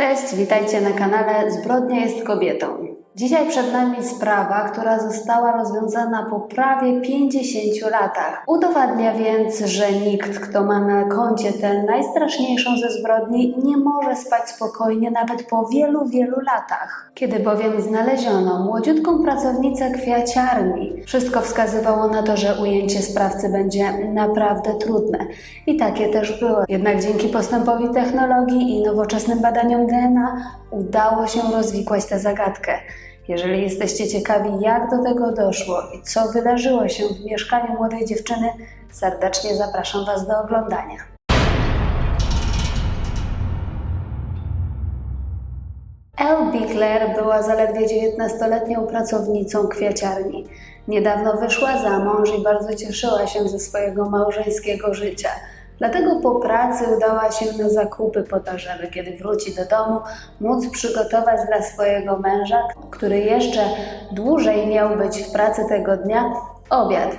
Cześć, witajcie na kanale Zbrodnia jest kobietą. Dzisiaj przed nami sprawa, która została rozwiązana po prawie 50 latach. Udowadnia więc, że nikt, kto ma na koncie tę najstraszniejszą ze zbrodni, nie może spać spokojnie nawet po wielu, wielu latach. Kiedy bowiem znaleziono młodziutką pracownicę kwiaciarni, wszystko wskazywało na to, że ujęcie sprawcy będzie naprawdę trudne. I takie też było. Jednak dzięki postępowi technologii i nowoczesnym badaniom DNA udało się rozwikłać tę zagadkę. Jeżeli jesteście ciekawi, jak do tego doszło i co wydarzyło się w mieszkaniu młodej dziewczyny, serdecznie zapraszam Was do oglądania. Elle Bickler była zaledwie 19-letnią pracownicą kwiaciarni. Niedawno wyszła za mąż i bardzo cieszyła się ze swojego małżeńskiego życia. Dlatego po pracy udała się na zakupy po to, żeby kiedy wróci do domu, móc przygotować dla swojego męża, który jeszcze dłużej miał być w pracy tego dnia, obiad.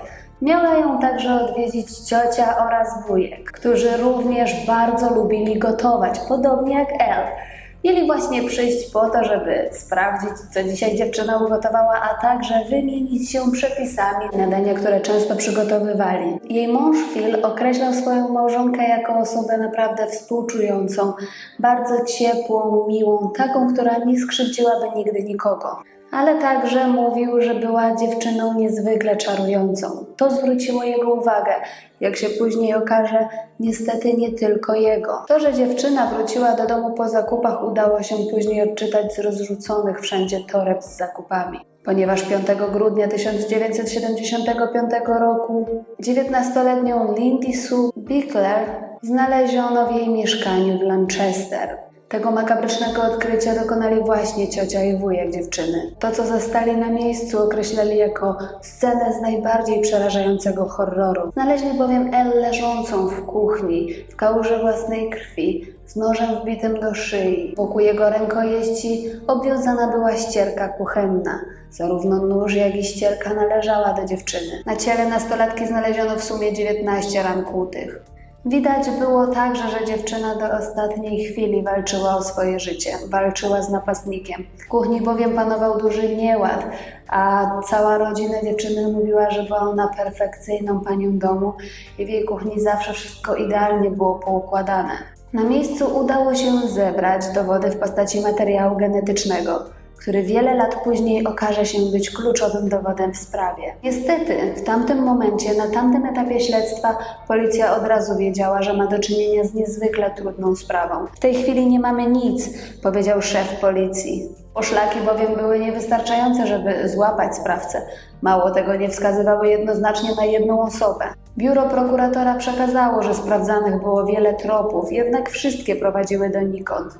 Miała ją także odwiedzić ciocia oraz wujek, którzy również bardzo lubili gotować, podobnie jak Elle. Mieli właśnie przyjść po to, żeby sprawdzić, co dzisiaj dziewczyna ugotowała, a także wymienić się przepisami na dania, które często przygotowywali. Jej mąż Phil określał swoją małżonkę jako osobę naprawdę współczującą, bardzo ciepłą, miłą, taką, która nie skrzywdziłaby nigdy nikogo. Ale także mówił, że była dziewczyną niezwykle czarującą. To zwróciło jego uwagę. Jak się później okaże, niestety nie tylko jego. To, że dziewczyna wróciła do domu po zakupach, udało się później odczytać z rozrzuconych wszędzie toreb z zakupami. Ponieważ 5 grudnia 1975 roku 19-letnią Lindy Sue Bickler znaleziono w jej mieszkaniu w Lancaster. Tego makabrycznego odkrycia dokonali właśnie ciocia i wujek dziewczyny. To, co zastali na miejscu, określali jako scenę z najbardziej przerażającego horroru. Znaleźli bowiem Elle leżącą w kuchni, w kałuży własnej krwi, z nożem wbitym do szyi. Wokół jego rękojeści obwiązana była ścierka kuchenna. Zarówno nóż, jak i ścierka należała do dziewczyny. Na ciele nastolatki znaleziono w sumie 19 ran kłutych. Widać było także, że dziewczyna do ostatniej chwili walczyła o swoje życie, walczyła z napastnikiem. W kuchni bowiem panował duży nieład, a cała rodzina dziewczyny mówiła, że była ona perfekcyjną panią domu i w jej kuchni zawsze wszystko idealnie było poukładane. Na miejscu udało się zebrać dowody w postaci materiału genetycznego który wiele lat później okaże się być kluczowym dowodem w sprawie. Niestety, w tamtym momencie, na tamtym etapie śledztwa, policja od razu wiedziała, że ma do czynienia z niezwykle trudną sprawą. W tej chwili nie mamy nic, powiedział szef policji. Poszlaki bowiem były niewystarczające, żeby złapać sprawcę. Mało tego, nie wskazywały jednoznacznie na jedną osobę. Biuro prokuratora przekazało, że sprawdzanych było wiele tropów, jednak wszystkie prowadziły donikąd.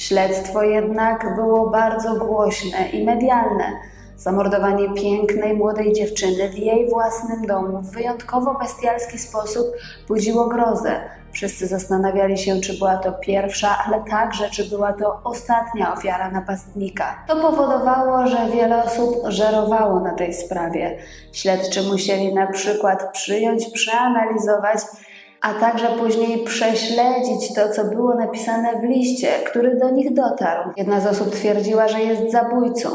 Śledztwo jednak było bardzo głośne i medialne. Zamordowanie pięknej młodej dziewczyny w jej własnym domu w wyjątkowo bestialski sposób budziło grozę. Wszyscy zastanawiali się, czy była to pierwsza, ale także, czy była to ostatnia ofiara napastnika. To powodowało, że wiele osób żerowało na tej sprawie. Śledczy musieli na przykład przyjąć, przeanalizować a także później prześledzić to, co było napisane w liście, który do nich dotarł. Jedna z osób twierdziła, że jest zabójcą.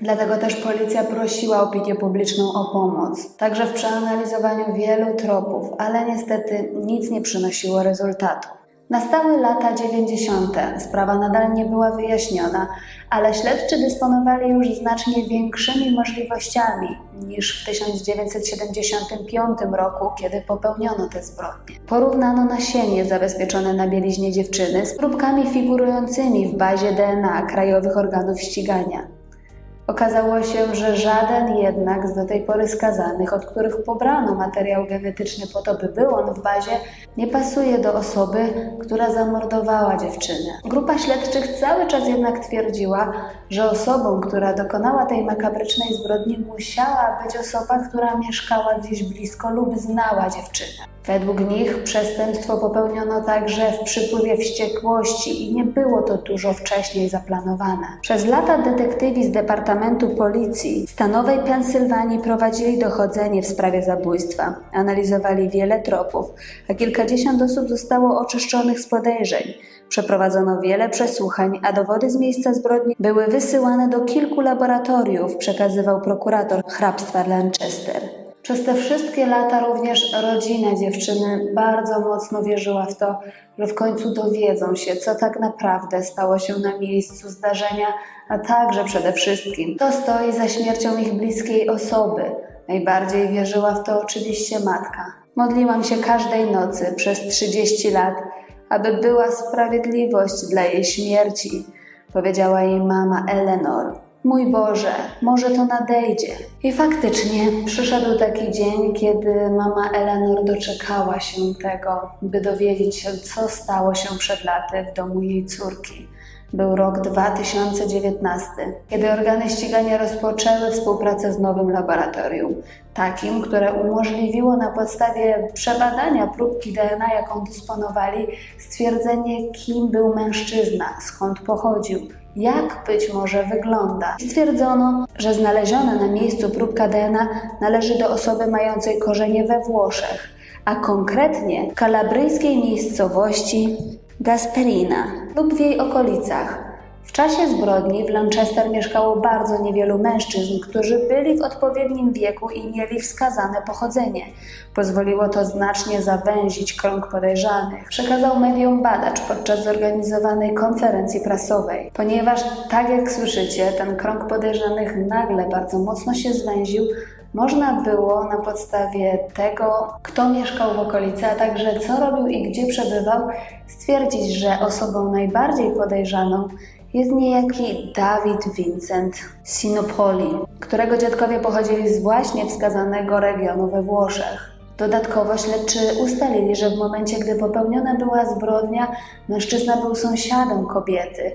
Dlatego też policja prosiła opinię publiczną o pomoc. Także w przeanalizowaniu wielu tropów, ale niestety nic nie przynosiło rezultatu. Nastały lata 90. Sprawa nadal nie była wyjaśniona, ale śledczy dysponowali już znacznie większymi możliwościami niż w 1975 roku, kiedy popełniono te zbrodnie. Porównano nasienie zabezpieczone na bieliźnie dziewczyny z próbkami figurującymi w bazie DNA krajowych organów ścigania. Okazało się, że żaden jednak z do tej pory skazanych, od których pobrano materiał genetyczny po to, by był on w bazie, nie pasuje do osoby, która zamordowała dziewczynę. Grupa śledczych cały czas jednak twierdziła, że osobą, która dokonała tej makabrycznej zbrodni, musiała być osoba, która mieszkała gdzieś blisko lub znała dziewczynę. Według nich przestępstwo popełniono także w przypływie wściekłości i nie było to dużo wcześniej zaplanowane. Przez lata detektywi z Departamentu Policji Stanowej Pensylwanii prowadzili dochodzenie w sprawie zabójstwa, analizowali wiele tropów, a kilkadziesiąt osób zostało oczyszczonych z podejrzeń. Przeprowadzono wiele przesłuchań, a dowody z miejsca zbrodni były wysyłane do kilku laboratoriów, przekazywał prokurator hrabstwa Lancaster. Przez te wszystkie lata również rodzina dziewczyny bardzo mocno wierzyła w to, że w końcu dowiedzą się, co tak naprawdę stało się na miejscu zdarzenia, a także przede wszystkim, kto stoi za śmiercią ich bliskiej osoby. Najbardziej wierzyła w to oczywiście matka. Modliłam się każdej nocy przez 30 lat, aby była sprawiedliwość dla jej śmierci, powiedziała jej mama Eleanor. Mój Boże, może to nadejdzie. I faktycznie przyszedł taki dzień, kiedy mama Eleanor doczekała się tego, by dowiedzieć się, co stało się przed laty w domu jej córki. Był rok 2019, kiedy organy ścigania rozpoczęły współpracę z nowym laboratorium, takim, które umożliwiło na podstawie przebadania próbki DNA, jaką dysponowali, stwierdzenie, kim był mężczyzna, skąd pochodził, jak być może wygląda. Stwierdzono, że znaleziona na miejscu próbka DNA należy do osoby mającej korzenie we Włoszech, a konkretnie w kalabryjskiej miejscowości Gasperina lub w jej okolicach. W czasie zbrodni w Lancaster mieszkało bardzo niewielu mężczyzn, którzy byli w odpowiednim wieku i mieli wskazane pochodzenie. Pozwoliło to znacznie zawęzić krąg podejrzanych, przekazał mediom badacz podczas zorganizowanej konferencji prasowej. Ponieważ, tak jak słyszycie, ten krąg podejrzanych nagle bardzo mocno się zwęził, można było na podstawie tego, kto mieszkał w okolicy, a także co robił i gdzie przebywał, stwierdzić, że osobą najbardziej podejrzaną jest niejaki Dawid Vincent Sinopoli, którego dziadkowie pochodzili z właśnie wskazanego regionu we Włoszech. Dodatkowo śledczy ustalili, że w momencie, gdy popełniona była zbrodnia, mężczyzna był sąsiadem kobiety.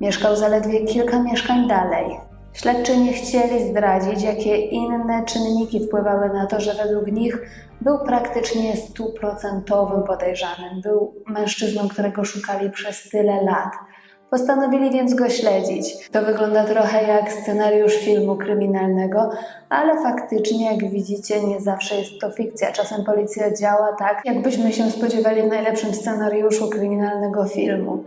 Mieszkał zaledwie kilka mieszkań dalej. Śledczy nie chcieli zdradzić, jakie inne czynniki wpływały na to, że według nich był praktycznie stuprocentowym podejrzanym. Był mężczyzną, którego szukali przez tyle lat. Postanowili więc go śledzić. To wygląda trochę jak scenariusz filmu kryminalnego, ale faktycznie, jak widzicie, nie zawsze jest to fikcja. Czasem policja działa tak, jakbyśmy się spodziewali w najlepszym scenariuszu kryminalnego filmu.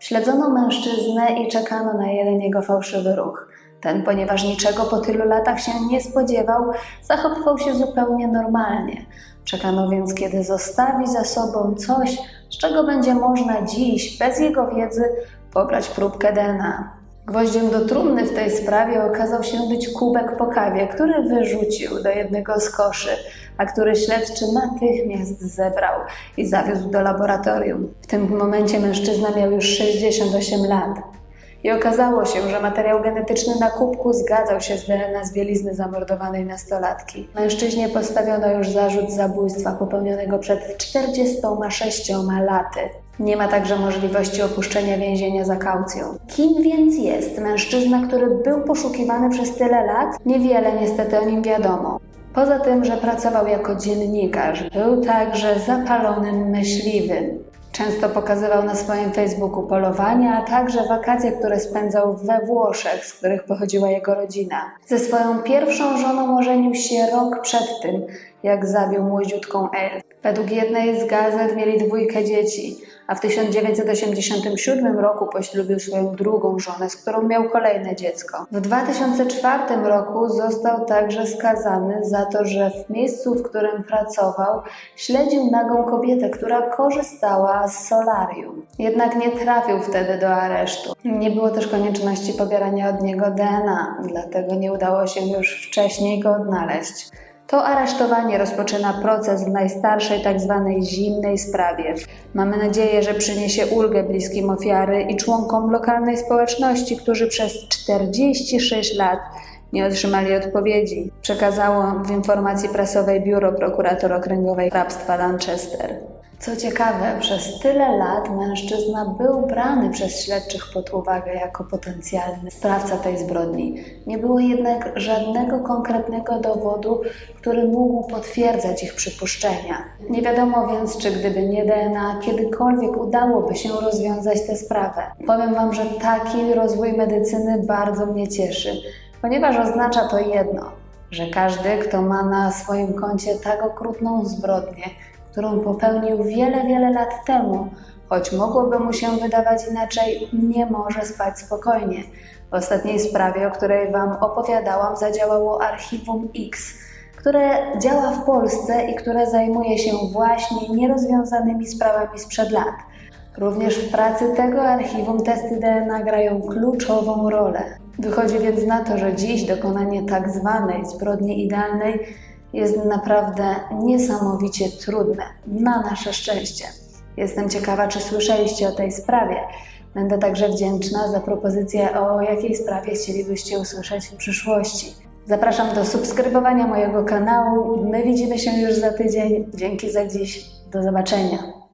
Śledzono mężczyznę i czekano na jeden jego fałszywy ruch. Ten, ponieważ niczego po tylu latach się nie spodziewał, zachowywał się zupełnie normalnie. Czekano więc, kiedy zostawi za sobą coś, z czego będzie można dziś, bez jego wiedzy, pobrać próbkę DNA. Gwoździem do trumny w tej sprawie okazał się być kubek po kawie, który wyrzucił do jednego z koszy, a który śledczy natychmiast zebrał i zawiózł do laboratorium. W tym momencie mężczyzna miał już 68 lat. I okazało się, że materiał genetyczny na kubku zgadzał się z DNA z bielizny zamordowanej nastolatki. Mężczyźnie postawiono już zarzut zabójstwa popełnionego przed 46 laty. Nie ma także możliwości opuszczenia więzienia za kaucją. Kim więc jest mężczyzna, który był poszukiwany przez tyle lat? Niewiele niestety o nim wiadomo. Poza tym, że pracował jako dziennikarz, był także zapalonym myśliwym. Często pokazywał na swoim Facebooku polowania, a także wakacje, które spędzał we Włoszech, z których pochodziła jego rodzina. Ze swoją pierwszą żoną ożenił się rok przed tym, jak zabił młodziutką El. Według jednej z gazet mieli dwójkę dzieci, a w 1987 roku poślubił swoją drugą żonę, z którą miał kolejne dziecko. W 2004 roku został także skazany za to, że w miejscu, w którym pracował, śledził nagą kobietę, która korzystała z solarium. Jednak nie trafił wtedy do aresztu. Nie było też konieczności pobierania od niego DNA, dlatego nie udało się już wcześniej go odnaleźć. To aresztowanie rozpoczyna proces w najstarszej tzw. zimnej sprawie. Mamy nadzieję, że przyniesie ulgę bliskim ofiary i członkom lokalnej społeczności, którzy przez 46 lat nie otrzymali odpowiedzi, przekazało w informacji prasowej Biuro Prokurator Okręgowej Hrabstwa Lancaster. Co ciekawe, przez tyle lat mężczyzna był brany przez śledczych pod uwagę jako potencjalny sprawca tej zbrodni. Nie było jednak żadnego konkretnego dowodu, który mógł potwierdzać ich przypuszczenia. Nie wiadomo więc, czy gdyby nie DNA, kiedykolwiek udałoby się rozwiązać tę sprawę. Powiem Wam, że taki rozwój medycyny bardzo mnie cieszy, ponieważ oznacza to jedno, że każdy, kto ma na swoim koncie tak okrutną zbrodnię, którą popełnił wiele, wiele lat temu, choć mogłoby mu się wydawać inaczej, nie może spać spokojnie. W ostatniej sprawie, o której Wam opowiadałam, zadziałało Archiwum X, które działa w Polsce i które zajmuje się właśnie nierozwiązanymi sprawami sprzed lat. Również w pracy tego archiwum testy DNA grają kluczową rolę. Wychodzi więc na to, że dziś dokonanie tak zwanej zbrodni idealnej jest naprawdę niesamowicie trudne, na nasze szczęście. Jestem ciekawa, czy słyszeliście o tej sprawie. Będę także wdzięczna za propozycję, o jakiej sprawie chcielibyście usłyszeć w przyszłości. Zapraszam do subskrybowania mojego kanału. My widzimy się już za tydzień. Dzięki za dziś. Do zobaczenia.